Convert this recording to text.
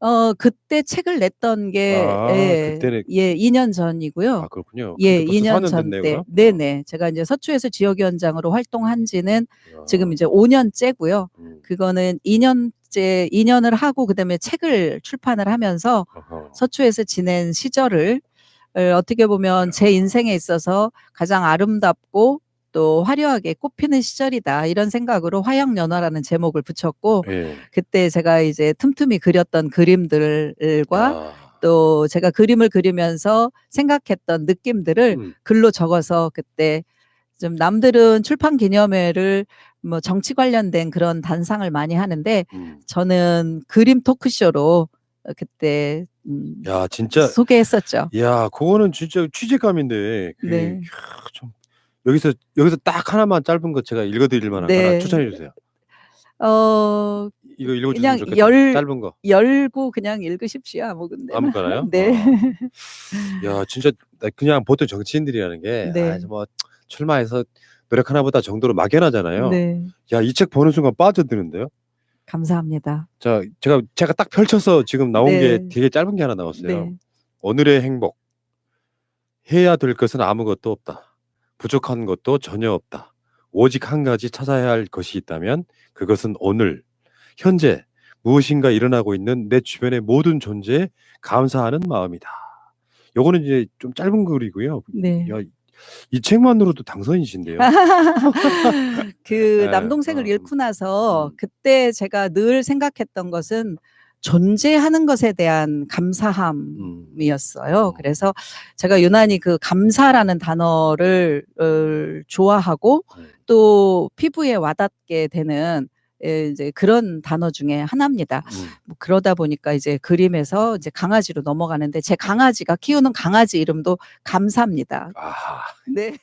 어 그때 책을 냈던 게 아, 예. 예2년 전이고요. 아 그렇군요. 예 근데 2 벌써 년 4년 전 됐네요, 때 그럼? 네네. 제가 인제 서초에서 지역위원장으로 활동한 지는 지금 야. 이제 5 년째고요. 음. 그거는 2 년째 2 년을 하고 그 다음에 책을 출판을 하면서 어허. 서초에서 지낸 시절을 을 어떻게 보면 제 인생에 있어서 가장 아름답고 또 화려하게 꽃피는 시절이다. 이런 생각으로 화양연화라는 제목을 붙였고 예. 그때 제가 이제 틈틈이 그렸던 그림들과 아. 또 제가 그림을 그리면서 생각했던 느낌들을 음. 글로 적어서 그때 좀 남들은 출판 기념회를 뭐 정치 관련된 그런 단상을 많이 하는데 음. 저는 그림 토크쇼로 어 그때 음 야 진짜 소개했었죠. 야 그거는 진짜 취재감인데 그 네. 여기서 여기서 딱 하나만 짧은 거 제가 읽어 드릴 만한 거 하나 네. 추천해 주세요. 어 이거 읽어 그냥 좋겠다. 열 짧은 거. 열고 그냥 읽으십시오. 아무 군데나. 아무거나요? 네. 아. 야 진짜 나 그냥 보통 정치인들이라는 게 네. 아 뭐 출마해서 노력 하나 보다 정도로 막연하잖아요. 네. 야 이 책 보는 순간 빠져드는데요. 감사합니다. 자 제가 제가 딱 펼쳐서 지금 나온 게 네. 되게 짧은 게 하나 나왔어요. 네. 오늘의 행복. 해야 될 것은 아무것도 없다. 부족한 것도 전혀 없다. 오직 한 가지 찾아야 할 것이 있다면 그것은 오늘 현재 무엇인가 일어나고 있는 내 주변의 모든 존재에 감사하는 마음이다. 요거는 이제 좀 짧은 글이고요. 네. 야, 이 책만으로도 당선이신데요. 그 네. 남동생을 어. 잃고 나서 음. 그때 제가 늘 생각했던 것은 존재하는 것에 대한 감사함이었어요. 음. 그래서 제가 유난히 그 감사라는 단어를 을 좋아하고 네. 또 피부에 와닿게 되는 예 이제 그런 단어 중에 하나입니다. 음. 뭐 그러다 보니까 이제 그림에서 이제 강아지로 넘어가는데 제 강아지가 키우는 강아지 이름도 감사입니다. 아하. 네.